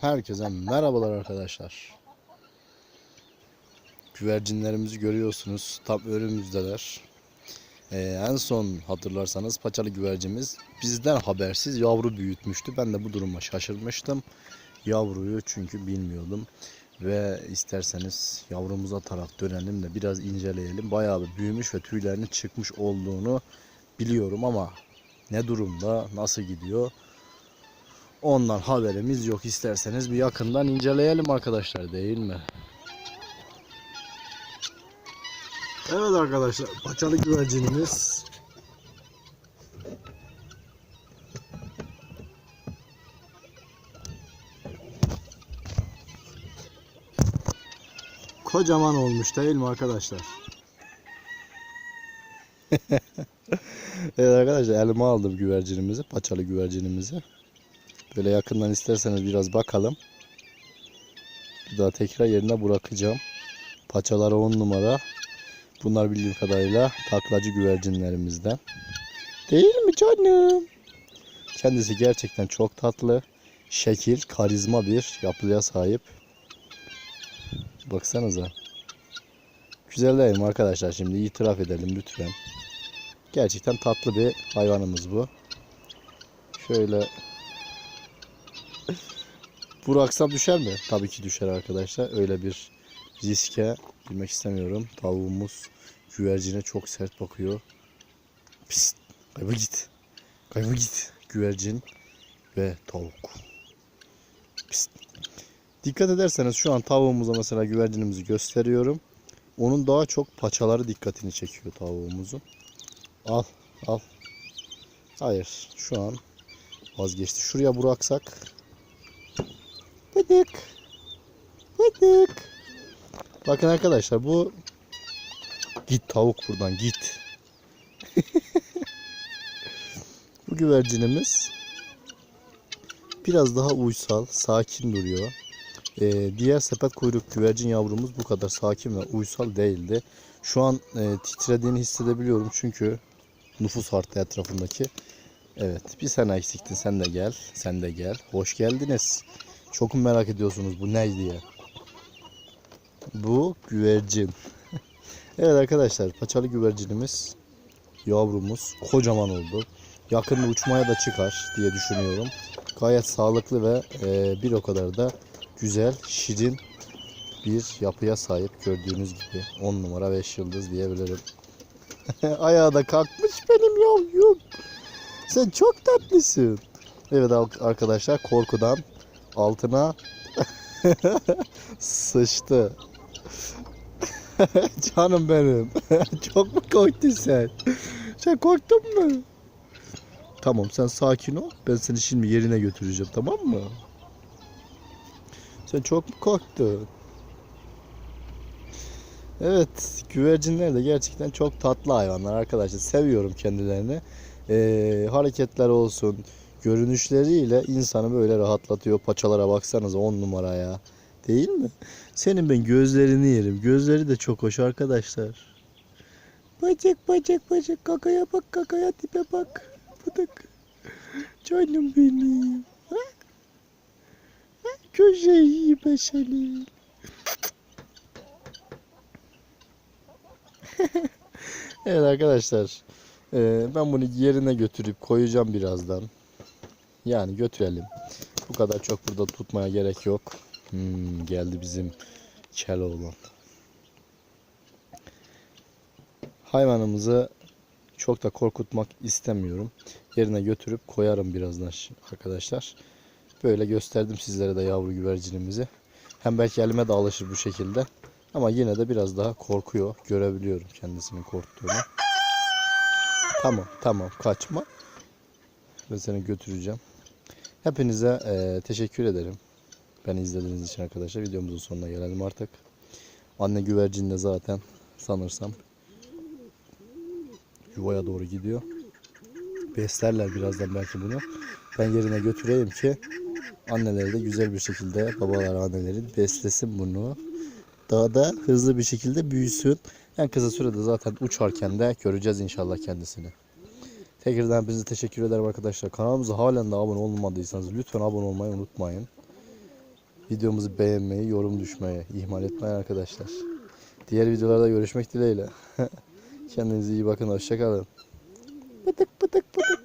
herkese merhabalar arkadaşlar. Güvercinlerimizi görüyorsunuz. Tam önümüzdeler. Ee, en son hatırlarsanız paçalı güvercimiz bizden habersiz yavru büyütmüştü. Ben de bu duruma şaşırmıştım. Yavruyu çünkü bilmiyordum. Ve isterseniz yavrumuza taraf dönelim de biraz inceleyelim. Bayağı bir büyümüş ve tüylerinin çıkmış olduğunu biliyorum ama ne durumda, nasıl gidiyor Ondan haberimiz yok. İsterseniz bir yakından inceleyelim arkadaşlar değil mi? Evet arkadaşlar paçalı güvercinimiz kocaman olmuş değil mi arkadaşlar? evet arkadaşlar elime aldım güvercinimizi, paçalı güvercinimizi. Böyle yakından isterseniz biraz bakalım. Bir daha tekrar yerine bırakacağım. Paçaları 10 numara. Bunlar bildiğim kadarıyla taklacı güvercinlerimizden. Değil mi canım? Kendisi gerçekten çok tatlı. Şekil, karizma bir yapıya sahip. Baksanıza. Güzel değil mi arkadaşlar? Şimdi itiraf edelim lütfen. Gerçekten tatlı bir hayvanımız bu. Şöyle Bıraksam düşer mi? Tabii ki düşer arkadaşlar. Öyle bir riske girmek istemiyorum. Tavuğumuz güvercine çok sert bakıyor. Pist. Kaybol git. Kaybol git. Güvercin ve tavuk. Pist. Dikkat ederseniz şu an tavuğumuza mesela güvercinimizi gösteriyorum. Onun daha çok paçaları dikkatini çekiyor tavuğumuzun. Al, al. Hayır, şu an vazgeçti. Şuraya bıraksak Bıdık. Bıdık. Bakın arkadaşlar bu git tavuk buradan git. bu güvercinimiz biraz daha uysal, sakin duruyor. Ee, diğer sepet kuyruk güvercin yavrumuz bu kadar sakin ve uysal değildi. Şu an e, titrediğini hissedebiliyorum çünkü nüfus arttı etrafındaki. Evet bir sen eksiktin sen de gel. Sen de gel. Hoş geldiniz. Çok merak ediyorsunuz bu ne diye? Bu güvercin. evet arkadaşlar paçalı güvercinimiz yavrumuz kocaman oldu. Yakında uçmaya da çıkar diye düşünüyorum. Gayet sağlıklı ve e, bir o kadar da güzel, şirin bir yapıya sahip gördüğünüz gibi 10 numara 5 yıldız diyebilirim. Ayağı da kalkmış benim yavrum. Sen çok tatlısın. Evet arkadaşlar korkudan altına sıçtı. Canım benim. Çok mu korktun sen? Sen korktun mu? Tamam sen sakin ol. Ben seni şimdi yerine götüreceğim tamam mı? Sen çok mu korktun? Evet güvercinler de gerçekten çok tatlı hayvanlar arkadaşlar. Seviyorum kendilerini. Ee, hareketler olsun, görünüşleriyle insanı böyle rahatlatıyor. Paçalara baksanız on numara ya. Değil mi? Senin ben gözlerini yerim. Gözleri de çok hoş arkadaşlar. Bacak bacak bacak kakaya bak kakaya tipe bak. Bıdık. Canım benim. Ha? Ha? Köşeyi seni. evet arkadaşlar. Ben bunu yerine götürüp koyacağım birazdan. Yani götürelim. Bu kadar çok burada tutmaya gerek yok. Hmm, geldi bizim Keloğlan. Hayvanımızı çok da korkutmak istemiyorum. Yerine götürüp koyarım birazdan arkadaşlar. Böyle gösterdim sizlere de yavru güvercinimizi. Hem belki elime de alışır bu şekilde. Ama yine de biraz daha korkuyor. Görebiliyorum kendisinin korktuğunu. Tamam tamam kaçma. Ben seni götüreceğim. Hepinize e, teşekkür ederim. Beni izlediğiniz için arkadaşlar. Videomuzun sonuna gelelim artık. Anne güvercin de zaten sanırsam yuvaya doğru gidiyor. Beslerler birazdan belki bunu. Ben yerine götüreyim ki anneleri de güzel bir şekilde babalar annelerin beslesin bunu. Daha da hızlı bir şekilde büyüsün. En kısa sürede zaten uçarken de göreceğiz inşallah kendisini. Tekrardan hepinize teşekkür ederim arkadaşlar. Kanalımıza halen de abone olmadıysanız lütfen abone olmayı unutmayın. Videomuzu beğenmeyi, yorum düşmeyi ihmal etmeyin arkadaşlar. Diğer videolarda görüşmek dileğiyle. Kendinize iyi bakın. Hoşçakalın. Pıtık pıtık pıtık.